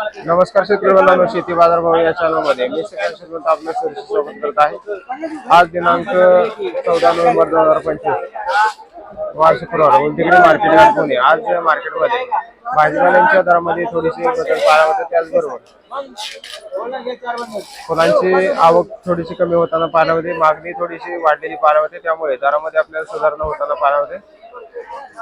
नमस्कार शेतकरी बंधूंनो शेती बाजार भाव या चॅनलमध्ये मी सेकंड श्रीमंत आपल्या सहर्ष स्वागत करत आहे. आज दिनांक चौदा नोव्हेंबर दोन हजार पंचवीस. वार शुक्रवार मार्केट यार्ड पुणे आज मार्केटमध्ये भाजीपाल्यांच्या दरामध्ये थोडीशी बदल पाहायला होते त्याचबरोबर फुलांची आवक थोडीशी कमी होताना पाहायला होते मागणी थोडीशी वाढलेली पाहायला होते त्यामुळे दरामध्ये आपल्याला सुधारणा होताना पाहायला होते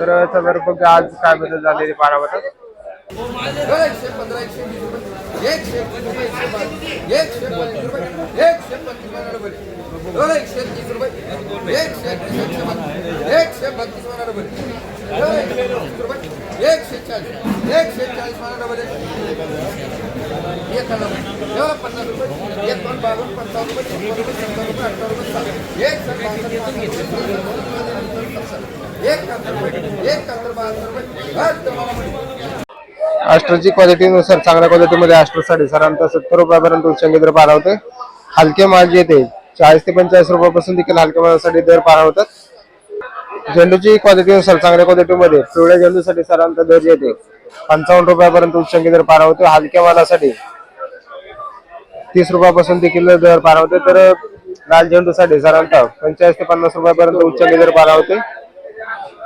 तर चला आज काय बदल झालेले पाहायला होतात एकशे पंधरा एकशे वीस रुपये एकशे एकशे बावीस एकशे रुपये एकशे पंचवीस रुपये दोन एकशे तीस रुपये एकशे एकवीस एकशे बत्तीस एकशे बत्तीस म्हणा रुपये एकशे चाळीस एकशे चाळीस म्हणा एक हजार पन्नास रुपये एक दोन बावन्न पंचावन्न रुपये छप्पन रुपये सत्तर रुपये अठ्ठावन्न रुपये साठ एक सत्तर एक सत्तर रुपये बहात्तर रुपये हर तुम्हाला मिळेल. क्वालिटीनुसार चांगल्या क्वालिटीमध्ये अस्टर साडेसहा साधारणतः सत्तर रुपयापर्यंत उच्चांकी दर पारा होते. हलके माल जे येते चाळीस ते पंचेचाळीस रुपयापासून देखील हलक्या मालासाठी दर पारा होतात. झेंडूची क्वालिटीनुसार चांगल्या क्वालिटीमध्ये पिवळ्या झेंडूसाठी साधारणतः दर जे येते. पंचावन्न रुपयापर्यंत उच्चांकी दर पारा होते हलक्या मालासाठी. तीस रुपयापासून देखील दर पारा होते तर लाल झेंडूसाठी साधारणतः पंचेचाळीस ते पन्नास रुपयापर्यंत उच्चांकी दर पारा होते.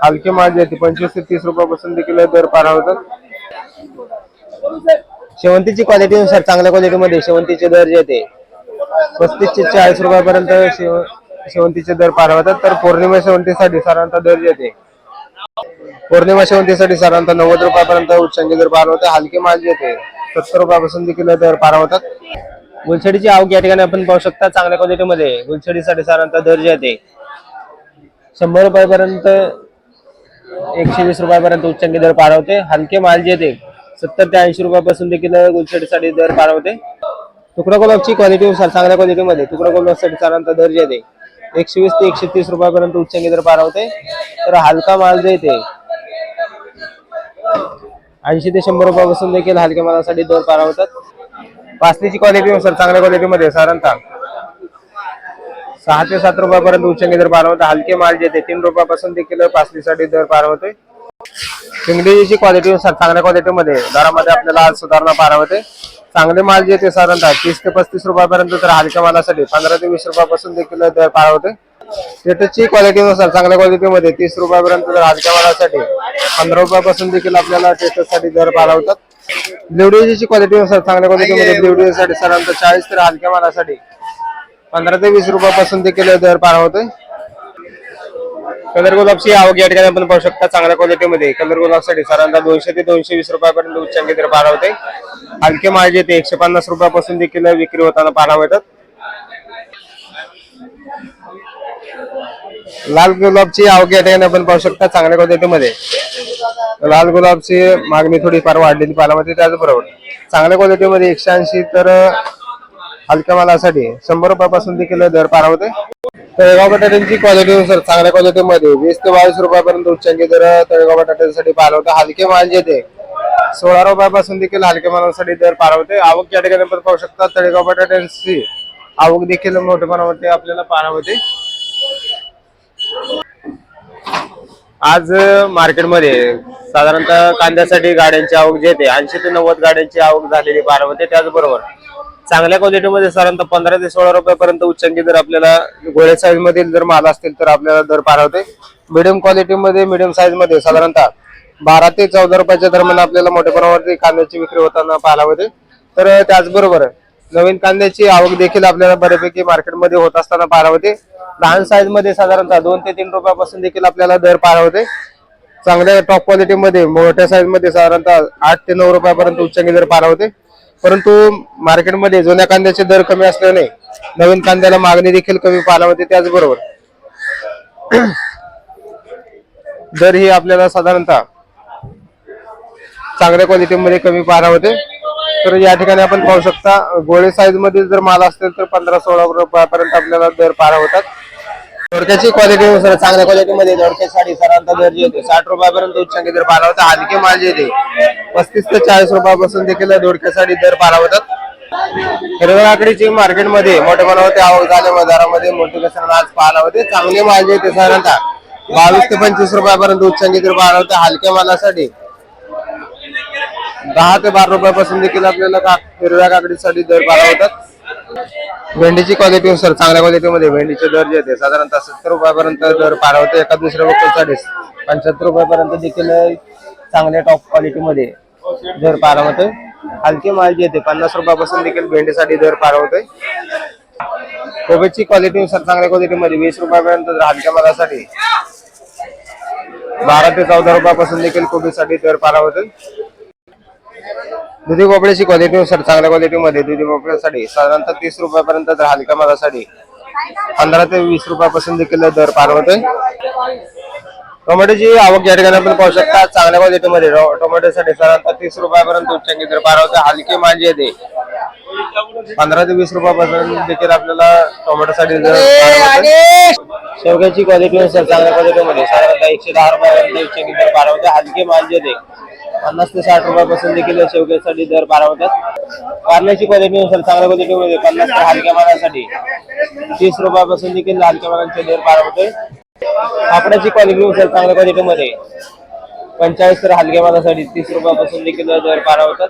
हलके माल जे येते पंचवीस ते तीस रुपयापासून देखील दर पारा होतात. शेवंतीची क्वालिटीनुसार चांगल्या क्वालिटीमध्ये शेवंतीचे दर जे येते पस्तीस ते चाळीस रुपयापर्यंत शेव शेवंतीचे दर पार होतात. तर पौर्णिमा शेवंतीसाठी साधारणतः दर जे येते पौर्णिमा शेवंतीसाठी साधारणतः नव्वद रुपयापर्यंत उच्चांकी दर पार होते. हलके माल जे येते सत्तर रुपयापासून देखील दर पार होतात. गुलछडीची आवक या ठिकाणी आपण पाहू शकता चांगल्या क्वालिटीमध्ये गुलछडीसाठी साधारणतः दर जे येते शंभर रुपयापर्यंत एकशे वीस रुपयापर्यंत उच्चांकी दर पार होते. हलके माल जे येते सत्तर ते ऐंशी रुपयापासून देखील गुलछडीसाठी दर पार होते. तुकडा गुलाबची क्वालिटीनुसार चांगल्या क्वालिटीमध्ये तुकडा गुलाबसाठी साधारणतः दर जे येते एकशे वीस ते एकशे तीस रुपयापर्यंत उच्चांकी दर पार होते. तर हलका माल जे येते ऐंशी ते शंभर रुपयापासून देखील हलक्या मालासाठी दर पार होतात. पासलीची क्वालिटीनुसार चांगल्या क्वालिटीमध्ये साधारणतः सहा ते सात रुपयापर्यंत उच्चांकी दर पार होते हलके माल जे येते तीन रुपयापासून देखील पासलीसाठी दर पार होते. इंग्रजीची क्वालिटीनुसार चांगल्या क्वालिटीमध्ये दरामध्ये आपल्याला आज सुधारणा पाहायला होते चांगले माल जे ते साधारणतः तीस ते पस्तीस रुपयापर्यंत तर हलक्या मालासाठी पंधरा ते वीस रुपयापासून देखील दर होते होते क्वालिटी क्वालिटीनुसार चांगल्या क्वालिटीमध्ये तीस रुपयापर्यंत तर हलक्या मालासाठी पंधरा रुपयापासून देखील आपल्याला साठी दर पाळवतात होतात क्वालिटी क्वालिटीनुसार चांगल्या क्वालिटीमध्ये ब्लिवडीसाठी साधारणतः चाळीस तर हलक्या मालासाठी पंधरा ते वीस रुपयापासून देखील दर पाळवते होते कलर गुलाबची आवक या ठिकाणी आपण पाहू शकता चांगल्या क्वालिटीमध्ये कलर गुलाबसाठी साधारणतः दोनशे ते दोनशे वीस रुपयापर्यंत उच्चांकी दर पाहायला होते हलके माल जे ते एकशे पन्नास रुपयापासून देखील विक्री होताना पाहायला मिळतात. लाल गुलाबची आवक या ठिकाणी आपण पाहू शकता चांगल्या क्वालिटीमध्ये लाल गुलाबची मागणी थोडीफार वाढलेली पाहायला मिळते त्याचबरोबर चांगल्या क्वालिटीमध्ये एकशे ऐंशी तर हलक्या मालासाठी शंभर रुपयापासून देखील दर पार होते तळेगाव बटाट्यांची क्वालिटीनुसार चांगल्या क्वालिटीमध्ये वीस ते बावीस रुपयापर्यंत उच्चांकी दर तळेगाव बटाट्यांसाठी पार हलके माल जे सोळा रुपयापासून देखील हलक्या मालांसाठी दर पार होते आवक या ठिकाणी पण पाहू शकता तळेगाव बटाट्यांची आवक देखील मोठ्या प्रमाणावरती आपल्याला पारावते आज मार्केटमध्ये साधारणतः कांद्यासाठी गाड्यांची आवक जे येते ऐंशी ते नव्वद गाड्यांची आवक झालेली पाहायला होते त्याचबरोबर चांगल्या क्वालिटीमध्ये साधारणतः पंधरा ते सोळा रुपयापर्यंत उच्चांकी जर आपल्याला गोळ्या साईज मधील जर माल असतील तर आपल्याला दर पार होते मिडियम क्वालिटीमध्ये मिडियम साईजमध्ये साधारणतः बारा ते चौदा रुपयाच्या दरम्यान आपल्याला मोठ्या प्रमाणावरती कांद्याची विक्री होताना पाहायला होते तर त्याचबरोबर नवीन कांद्याची आवक देखील आपल्याला बऱ्यापैकी मार्केटमध्ये होत असताना पाहायला होते लहान साईजमध्ये साधारणतः दोन ते तीन रुपयापासून देखील आपल्याला दर पाहायला होते चांगल्या टॉप क्वालिटीमध्ये मोठ्या साईजमध्ये साधारणतः आठ ते नऊ रुपयापर्यंत उच्चांकी दर पाहायला होते परंतु मार्केटमध्ये जुन्या कांद्याचे दर कमी असल्याने नवीन कांद्याला मागणी देखील कमी पाहायला होते त्याचबरोबर दर ही आपल्याला साधारणतः चांगल्या क्वालिटीमध्ये कमी पाहायला होते तर या ठिकाणी आपण पाहू शकता गोळे साईजमध्ये जर माल असेल तर पंधरा सोळा रुपयापर्यंत आपल्याला दर पाहायला होतात दोडक्याची क्वालिटीनुसार चांगल्या क्वालिटीमध्ये दोडक्या साडी सरांचा दर येतो येते साठ रुपयापर्यंत उच्चांकी दर पाहायला होता हलके माल येते पस्तीस ते चाळीस रुपयापासून देखील दोडक्या साडी दर पाहायला होतात हिरव्या मार्केटमध्ये मोठ्या प्रमाणावरती आवक झाल्यामुळे दरामध्ये मोठे घसरण आज पाहायला होते. चांगले माल जे येते साधारणतः बावीस ते पंचवीस रुपयापर्यंत उच्चांकी दर पाहायला होते हलक्या मालासाठी दहा ते बारा रुपयापासून देखील आपल्याला हिरव्या काकडीसाठी दर बारा होतात भेंडीची क्वालिटी सर चांगल्या क्वालिटीमध्ये भेंडीचे दर जे होते साधारणतः सत्तर रुपयापर्यंत दर पार एका दुसऱ्या वक्तसाठी पंच्याहत्तर रुपयापर्यंत देखील चांगल्या टॉप क्वालिटीमध्ये दर पार हलके माल जे येते पन्नास रुपयापासून देखील भेंडीसाठी दर पार होते कोबीची क्वालिटी सर चांगल्या क्वालिटीमध्ये वीस रुपयापर्यंत हलक्या मालासाठी बारा ते चौदा रुपयापासून देखील कोबीसाठी दर पारा दुधी भोपळ्याची क्वालिटी सर चांगल्या क्वालिटीमध्ये दुधी भोपळ्यासाठी साधारणतः तीस रुपयापर्यंत तर हलक्या मालासाठी. पंधरा ते वीस रुपयापासून देखील दर पार होते टोमॅटोची आवक या ठिकाणी आपण पाहू शकता चांगल्या क्वालिटीमध्ये टोमॅटोसाठी साधारणतः तीस रुपयापर्यंत उच्चांकी दर पार होते हलके मांजे येते. पंधरा ते वीस रुपयापासून देखील आपल्याला टोमॅटोसाठी. शेवग्याची क्वालिटी सर चांगल्या क्वालिटीमध्ये साधारणतः एकशे दहा रुपयापर्यंत उच्चांकी दर पार होते हलके मांजे येते. पन्नास ते साठ रुपयापासून देखील शेवग्यासाठी दर बारा होतात कारल्याची क्वालिटीनुसार चांगल्या क्वालिटीमध्ये पन्नास ते हलक्या मालासाठी तीस रुपयापासून देखील हलक्या मालांचे दर पार होते कापडाची क्वालिटीनुसार चांगल्या क्वालिटीमध्ये पंचाळीस तर हलक्या मालासाठी तीस रुपयापासून देखील दर पार होतात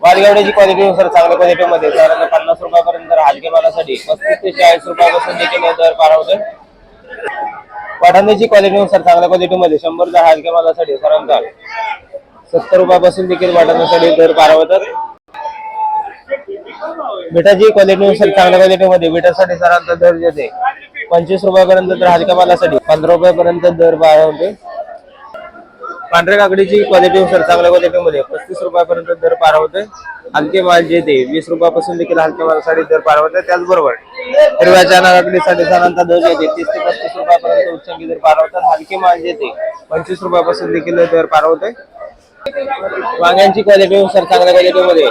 वालगावड्याची क्वालिटीनुसार चांगल्या क्वालिटीमध्ये साधारण पन्नास रुपयापर्यंत दर हलक्या मालासाठी पस्तीस ते चाळीस रुपयापासून देखील दर पार होतात वाटाण्याची क्वालिटीनुसार चांगल्या क्वालिटीमध्ये शंभर दहा हलक्या मालासाठी साधारणतः सत्तर रुपयापासून देखील वाटाण्यासाठी दर पार मिठाची क्वालिटी सर चांगल्या क्वालिटीमध्ये बिटासाठी साधारणतः दर येते. पंचवीस रुपयापर्यंत तर हलक्या मालासाठी पंधरा रुपयापर्यंत दर पारावते पांढऱ्या काकडीची क्वालिटी सर चांगल्या क्वालिटीमध्ये पस्तीस रुपयापर्यंत दर पारावते. हलके माल जे ते वीस रुपयापासून देखील हलक्या मालासाठी दर पारावते त्याचबरोबर हिरव्या चना काकडीसाठी साधारणतः दर येते तीस ते पस्तीस रुपयापर्यंत उच्चांकी दर पार होतात हलके माल जे ते पंचवीस रुपयापासून देखील दर पारावते. वांग्यांची क्वालिटीनुसार सर चांगल्या क्वालिटीमध्ये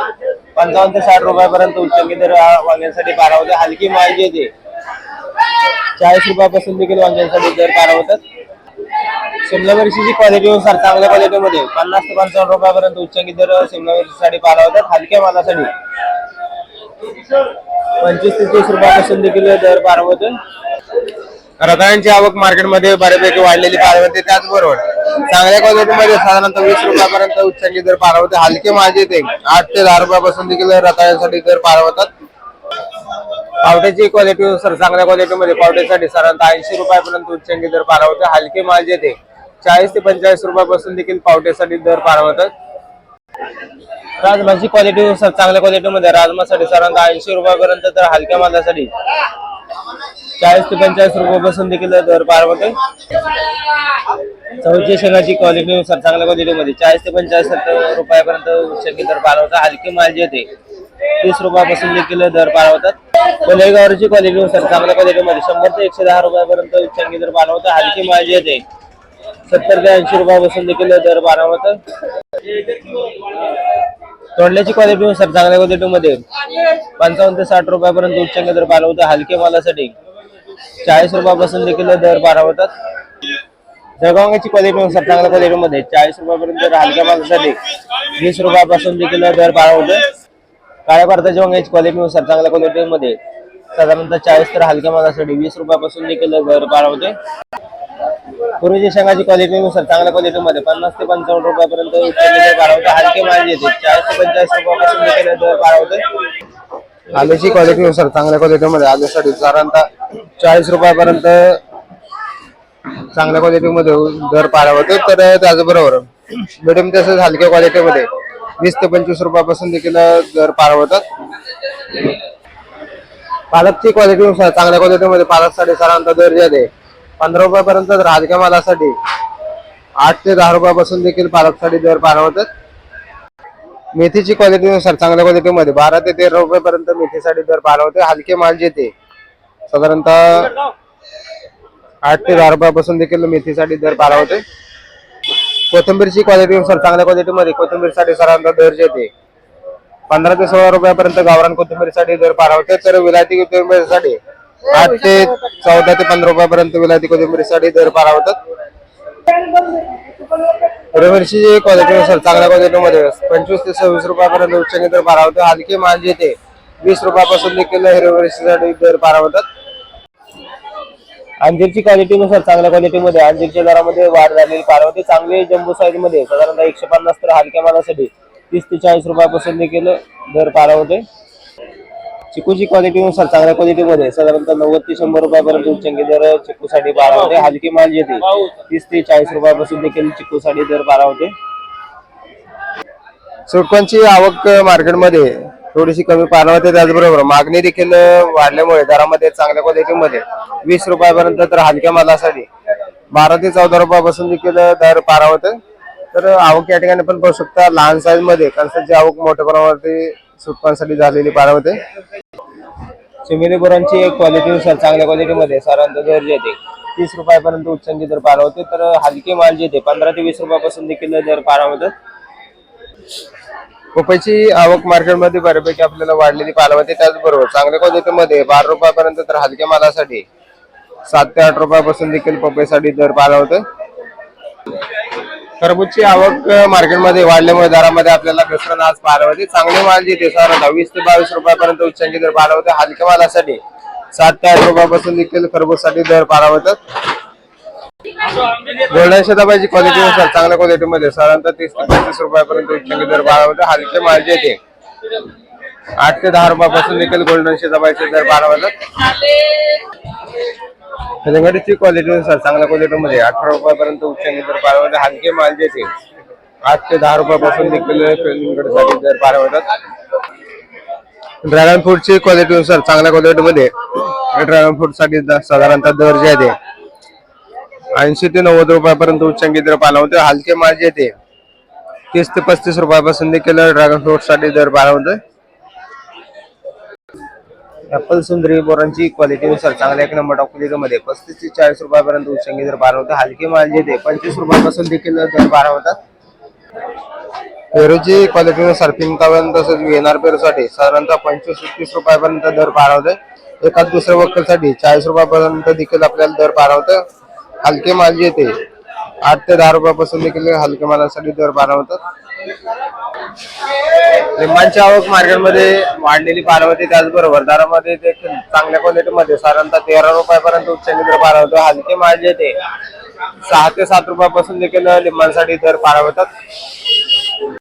पंचावन्न ते साठ रुपयापर्यंत उच्चांकी दर वांग्यांसाठी पारा होते हलकी माल जी येते. चाळीस रुपयापासून देखील वांग्यांसाठी दर पारा होतात शिमला मिरचीची क्वालिटीनुसार सर चांगल्या क्वालिटीमध्ये पन्नास ते पंचावन्न रुपयापर्यंत उच्चांकी दर शिमला मिरचीसाठी पारा होतात हलक्या मालासाठी. पंचवीस ते तीस रुपयापासून देखील दर पार होतात रताळ्यांची आवक मार्केटमध्ये बऱ्यापैकी वाढलेली पाहायला त्याचबरोबर चांगल्या क्वालिटीमध्ये साधारणतः वीस रुपयापर्यंत उच्चांकी दर पार होते हलके माझे ते आठ ते दहा रुपयापासून देखील रताळ्यांसाठी दर पार होतात पावट्याची क्वालिटी सर चांगल्या क्वालिटीमध्ये पावट्यासाठी साधारणतः ऐंशी रुपयापर्यंत उच्चांकी दर पार होते हलके माझे ते चाळीस ते पंचेचाळीस रुपयापासून देखील पावट्यासाठी दर पार होतात राजमाची क्वालिटी सर चांगल्या क्वालिटीमध्ये राजमासाठी साधारणतः ऐंशी रुपयापर्यंत तर हलक्या मालासाठी चाळीस ते पंचेचाळीस रुपयापासून देखील दर पार होते चौथी शेंगाची क्वालिटीनुसार चांगल्या क्वालिटीमध्ये चाळीस ते पंचेचाळीस रुपयापर्यंत उच्च दर पार होता हलकी माल जे होते तीस रुपयापासून देखील दर पार होतात. कोलेगावची क्वालिटीनुसार चांगल्या क्वालिटीमध्ये शंभर ते एकशे दहा रुपयापर्यंत उच्चांकी दर पार होता हलकी माल जे ते सत्तर ते ऐंशी रुपयापासून देखील दर पार होतं तोडल्याची क्वालिटी चांगल्या क्वालिटीमध्ये पंचावन्न ते साठ रुपयापर्यंत उच्चांक दर पार होता. हलके मालासाठी. चाळीस रुपयापासून देखील दर बारा होतात जळगावाची क्वालिटी सर चांगल्या क्वालिटीमध्ये चाळीस रुपयापर्यंत हलक्या मालासाठी वीस रुपयापासून देखील दर बारा काळ्या भारताच्या वांग्याची क्वालिटी सर चांगल्या क्वालिटीमध्ये साधारणतः चाळीस तर हलक्या मालासाठी वीस रुपयापासून देखील दर बारा होते पूर्वीच्या शेंगाची क्वालिटी नुसार चांगल्या क्वालिटीमध्ये पन्नास ते पंचावन्न रुपयापर्यंत दर हलके माल येते. चाळीस ते पंचाळीस रुपयापासून देखील दर बारा आलूची क्वालिटी नुसार चांगल्या क्वालिटीमध्ये आलूसाठी साधारणतः चाळीस रुपयापर्यंत चांगल्या क्वालिटीमध्ये दर पारा होतो. तर त्याचबरोबर मिडियम तसेच हलक्या क्वालिटीमध्ये वीस ते पंचवीस रुपयापासून देखील दर पार होतात पालकची क्वालिटीनुसार चांगल्या क्वालिटीमध्ये पालकसाठी साधारणतः दर जे आहे पंधरा रुपयापर्यंत तर हलक्या मालासाठी आठ ते दहा रुपयापासून देखील पालकसाठी दर पार होतात मेथीची क्वालिटीनुसार चांगल्या क्वालिटीमध्ये बारा ते तेरा रुपयापर्यंत मेथीसाठी दर पार होते हलके माल जे ते साधारणतः आठ ते दहा रुपयापासून देखील मेथीसाठी दर पार होते कोथिंबीरची क्वालिटीनुसार चांगल्या क्वालिटीमध्ये कोथिंबीरसाठी साधारणतः दर जे ते पंधरा ते सोळा रुपयापर्यंत गावरान कोथिंबीरसाठी दर पार होते. तर विलायती कोथिंबीरसाठी आठ ते चौदा ते पंधरा रुपयापर्यंत विलायती कोथिंबीरसाठी दर पारा होतात. मिरचीची क्वालिटी नुसार चांगल्या क्वालिटीमध्ये पंचवीस ते सव्वीस रुपयापर्यंत उच्च दर पारा होतो. हलके माल ते वीस रुपयापासून देखील हिरव्या दर पार होतात अंजीरची क्वालिटीनुसार चांगल्या क्वालिटीमध्ये अंजीरच्या दरामध्ये वाढ झालेली पार होते चांगले जम्बो साईजमध्ये साधारणतः एकशे पन्नास तर हलक्या मालासाठी तीस ते चाळीस रुपयापासून देखील दर पारा होते चिकूची क्वालिटीनुसार चांगल्या क्वालिटीमध्ये साधारणतः नव्वद ते शंभर रुपयापर्यंत उच्चांकी दर चिकूसाठी बारा होते हलकी माल येते तीस ते चाळीस रुपयापासून देखील चिकूसाठी दर बारा होते सुटकांची आवक मार्केटमध्ये थोडीशी कमी पाहायला होते त्याचबरोबर. मागणी देखील वाढल्यामुळे दरामध्ये चांगल्या क्वालिटीमध्ये वीस रुपयापर्यंत तर हलक्या मालासाठी. बारा ते चौदा रुपयापासून देखील दर पारा होते तर आवक या ठिकाणी पण पाहू शकता. लहान साईजमध्ये कणसाची आवक मोठ्या प्रमाणावरती सुटकांसाठी झालेली पारा होते चिमिली गुरांची क्वालिटीनुसार चांगल्या क्वालिटीमध्ये साधारणतः दर जे येते तीस रुपयापर्यंत उच्चांची दर पारा होते तर हलके माल जे येते पंधरा ते वीस रुपयापासून देखील दर पारा होतात पपईची आवक मार्केटमध्ये बऱ्यापैकी आपल्याला वाढलेली पाहायला त्याचबरोबर चांगल्या क्वालिटीमध्ये बारा रुपयापर्यंत तर हलक्या मालासाठी सात ते आठ रुपयापासून देखील पपईसाठी दर पाहायला होते खरबूजची आवक मार्केटमध्ये वाढल्यामुळे दरामध्ये आपल्याला घसरण आज पाहायला होते चांगले माल ते साधारणतः वीस ते बावीस रुपयापर्यंत उच्चांकी दर पाहायला होते हलक्या मालासाठी सात ते आठ रुपयापासून देखील खरबूजसाठी दर पाहायला होतात गोल्डन शताबाची क्वालिटीनुसार चांगल्या क्वालिटीमध्ये साधारणतः तीस ते पस्तीस रुपयापर्यंत उच्चांकी दर पाहायला होते. हलके माल जे आठ ते दहा रुपयापासून देखील गोल्डन शताबाईचे दर पाहायला क्वालिटीनुसार चांगल्या क्वालिटीमध्ये अठरा रुपयापर्यंत उच्चांकी दर पाहायला हलके माल जे आठ ते दहा रुपयापासून देखील कलिंगडसाठी दर पाहायला ड्रॅगन फ्रूटची क्वालिटीनुसार चांगल्या क्वालिटीमध्ये ड्रॅगन फ्रूटसाठी साधारणतः दर जे आहे ऐंशी ते नव्वद रुपयापर्यंत उच्चांकी दर पाहायला हलके माल येते. तीस ते पस्तीस रुपयापासून देखील ड्रॅगन फ्रूटसाठी दर पाहायला होते ऍपल सुंदरी बोरांची क्वालिटीनुसार चांगल्या एक नंबर टॉप पस्तीस ते चाळीस रुपयापर्यंत उच्चांकी दर बारा होते हलके माल जे ते पंचवीस रुपयापासून देखील दर बारा होतात. पेरूची क्वालिटीनुसार पिंकावरून तसंच येणार पेरूसाठी साधारणतः पंचवीस ते तीस रुपयापर्यंत दर पार होते एखाद दुसऱ्या वक्कलसाठी चाळीस रुपयापर्यंत देखील आपल्याला दर पार हलके माल जे ते आठ ते दहा रुपयापासून देखील हलके मालासाठी दर पार होतात लिंबांची आवक मार्केटमध्ये वाढलेली पार होते त्याचबरोबर दरामध्ये चांगल्या क्वालिटीमध्ये साधारणतः तेरा रुपयापर्यंत उच्चांकी दर पार होतो हलके माल जे ते सहा ते सात रुपयापासून देखील लिंबांसाठी दर पार होतात